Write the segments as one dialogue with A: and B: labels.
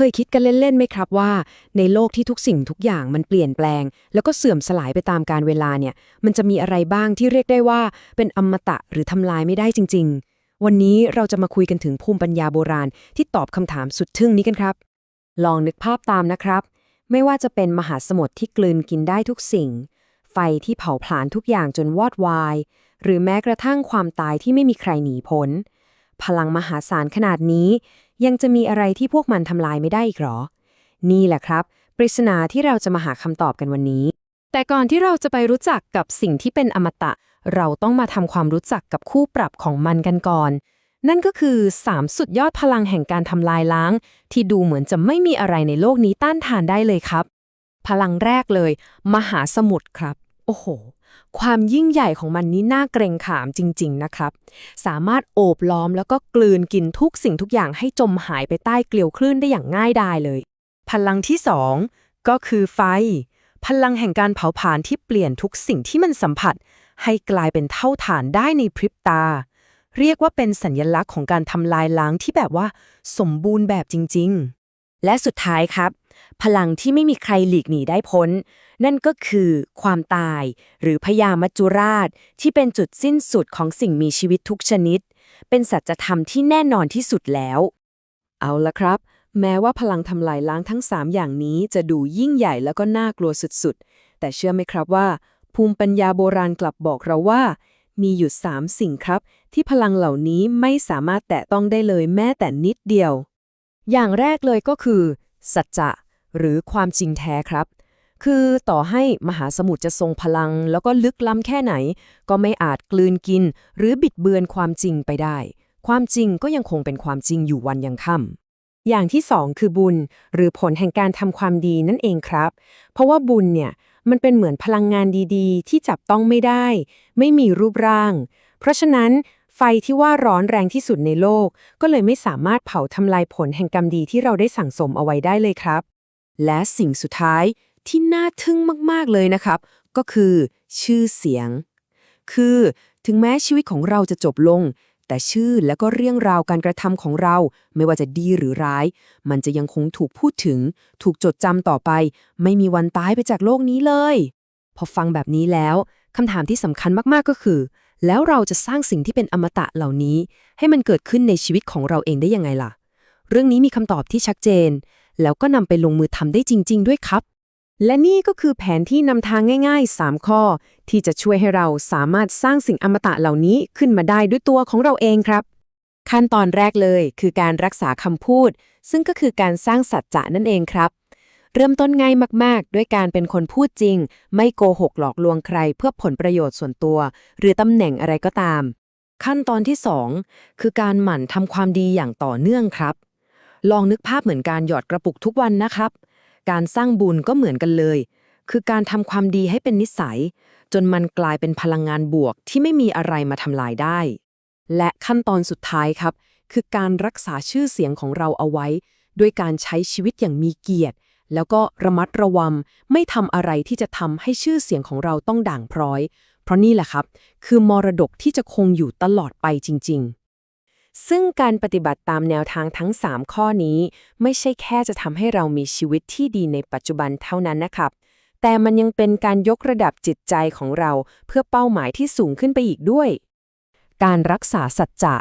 A: เคยคิดกันเล่นๆไหมครับว่า ในโลกที่ทุกสิ่งทุกอย่างมันเปลี่ยนแปลง แล้วก็เสื่อมสลายไปตามกาลเวลาเนี่ย มันจะมีอะไรบ้างที่เรียกได้ว่า เป็นอมตะหรือทำลายไม่ได้จริง ๆ วันนี้เราจะมาคุยกันถึงภูมิปัญญาโบราณที่ตอบคำถามสุดทึ่งนี้กันครับ ลองนึกภาพตามนะครับ ไม่ว่าจะเป็นมหาสมุทรที่กลืนกินได้ทุกสิ่ง ไฟที่เผาผลาญทุกอย่างจนวอดวาย หรือแม้กระทั่งความตายที่ไม่มีใครหนีพ้นพลังมหาศาลขนาดนี้ ยังจะมีอะไรที่พวกมันทำลายไม่ได้อีกหรอ นี่แหละครับ ปริศนาที่เราจะมาหาคำตอบกันวันนี้ แต่ก่อนที่เราจะไปรู้จักกับสิ่งที่เป็นอมตะ เราต้องมาทำความรู้จักกับคู่ปรับของมันกันก่อน นั่นก็คือ 3 สุดยอดพลังแห่งการทำลายล้าง ที่ดูเหมือนจะไม่มีอะไรในโลกนี้ต้านทานได้เลยครับ พลังแรกเลย มหาสมุทรครับ โอ้โห ความยิ่งใหญ่ของมันนี่น่าเกรงขามจริง ๆ นะครับ สามารถโอบล้อมแล้วก็กลืนกินทุกสิ่งทุกอย่างให้จมหายไปใต้เกลียวคลื่นได้อย่างง่ายดายเลย
B: พลังที่สองก็คือไฟ พลังแห่งการเผาผลาญที่เปลี่ยนทุกสิ่งที่มันสัมผัส ให้กลายเป็นเท่าฐานได้ในพริบตา เรียกว่าเป็นสัญญลักษณ์ของการทำลายล้างที่แบบว่า สมบูรณ์แบบจริง ๆ
A: และสุดท้ายครับ พลังที่ไม่มีใครหลีกหนีได้พ้น นั่นก็คือความตาย หรือพยามัจจุราช ที่เป็นจุดสิ้นสุดของสิ่งมีชีวิตทุกชนิด เป็นสัจธรรมที่แน่นอนที่สุดแล้ว
B: เอาละครับ แม้ว่าพลังทำลายล้างทั้ง 3 อย่างนี้จะดูยิ่งใหญ่แล้วก็น่ากลัวสุดๆ แต่เชื่อไหมครับว่า ภูมิปัญญาโบราณกลับบอกเราว่า มีอยู่ 3 สิ่งครับ ที่พลังเหล่านี้ไม่สามารถแตะต้องได้เลยแม้แต่นิดเดียว
A: อย่างแรกเลยก็คือ สัจจะ หรือความจริงแท้ครับ คือต่อให้มหาสมุทรจะทรงพลัง แล้วก็ลึกล้ำแค่ไหน ก็ไม่อาจกลืนกิน หรือบิดเบือนความจริงไปได้ ความจริงก็ยังคงเป็นความจริงอยู่วันยังค่ำอย่างที่สองคือบุญ หรือผลแห่งการทำความดีนั่นเองครับ เพราะว่าบุญเนี่ยมันเป็นเหมือนพลังงานดีๆ ที่จับต้องไม่ได้ ไม่มีรูปร่าง เพราะฉะนั้น ไฟที่ว่าร้อนแรงที่สุดในโลก ก็เลยไม่สามารถเผาทำลายผลแห่งกรรมดีที่เราได้สั่งสมเอาไว้ได้เลยครับ และสิ่งสุดท้ายที่น่าทึ่งมาก ๆ เลยนะครับ ก็คือชื่อเสียง คือถึงแม้ชีวิตของเราจะจบลง แต่ชื่อและก็เรื่องราวการกระทำของเรา ไม่ว่าจะดีหรือร้าย มันจะยังคงถูกพูดถึง ถูกจดจำต่อไป ไม่มีวันตายไปจากโลกนี้เลย พอฟังแบบนี้แล้วคำถามที่สำคัญมากๆก็คือ แล้วเราจะสร้างสิ่งที่เป็นอมตะเหล่านี้ ให้มันเกิดขึ้นในชีวิตของเราเองได้ยังไงล่ะ เรื่องนี้มีคำตอบที่ชัดเจน แล้วก็นำไปลงมือทำได้จริง ๆ ด้วยครับ และนี่ก็คือแผนที่นำทางง่าย ๆ 3 ข้อ ที่จะช่วยให้เราสามารถสร้างสิ่งอมตะเหล่านี้ขึ้นมาได้ด้วยตัวของเราเองครับ ขั้นตอนแรกเลยคือการรักษาคำพูด ซึ่งก็คือการสร้างสัจจะนั่นเองครับเริ่มต้นง่ายมาก ๆ ด้วยการเป็นคนพูดจริง ไม่โกหกหลอกลวงใครเพื่อผลประโยชน์ส่วนตัว หรือตำแหน่งอะไรก็ตาม ขั้นตอนที่ 2 คือการหมั่นทำความดีอย่างต่อเนื่องครับ ลองนึกภาพเหมือนการหยอดกระปุกทุกวันนะครับ การสร้างบุญก็เหมือนกันเลย คือการทำความดีให้เป็นนิสัย จนมันกลายเป็นพลังงานบวกที่ไม่มีอะไรมาทำลายได้ และขั้นตอนสุดท้ายครับ คือการรักษาชื่อเสียงของเราเอาไว้ ด้วยการใช้ชีวิตอย่างมีเกียรติ แล้วก็ระมัดระวังไม่ทำอะไรที่จะทำให้ชื่อเสียงของเราต้องด่างพร้อย เพราะนี่แหละครับ คือมรดกที่จะคงอยู่ตลอดไปจริง ๆ ซึ่งการปฏิบัติตามแนวทางทั้ง 3 ข้อนี้ ไม่ใช่แค่จะทำให้เรามีชีวิตที่ดีในปัจจุบันเท่านั้นนะครับ แต่มันยังเป็นการยกระดับจิตใจของเราเพื่อเป้าหมายที่สูงขึ้นไปอีกด้วย การรักษาสัจจะ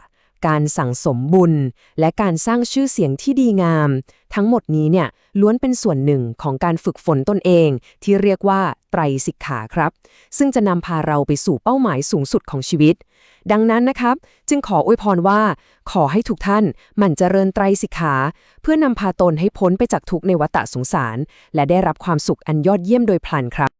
A: การสั่งสมบุญ และการสร้างชื่อเสียงที่ดีงาม ทั้งหมดนี้เนี่ยล้วนเป็นส่วนหนึ่งของการฝึกฝนตนเอง ที่เรียกว่าไตรสิกขาครับ ซึ่งจะนำพาเราไปสู่เป้าหมายสูงสุดของชีวิต ดังนั้นนะครับ จึงขออวยพรว่า ขอให้ทุกท่านหมั่นเจริญไตรสิกขา เพื่อนำพาตนให้พ้นไปจากทุกในวัฏสงสาร และได้รับความสุขอันยอดเยี่ยมโดยพลันครับ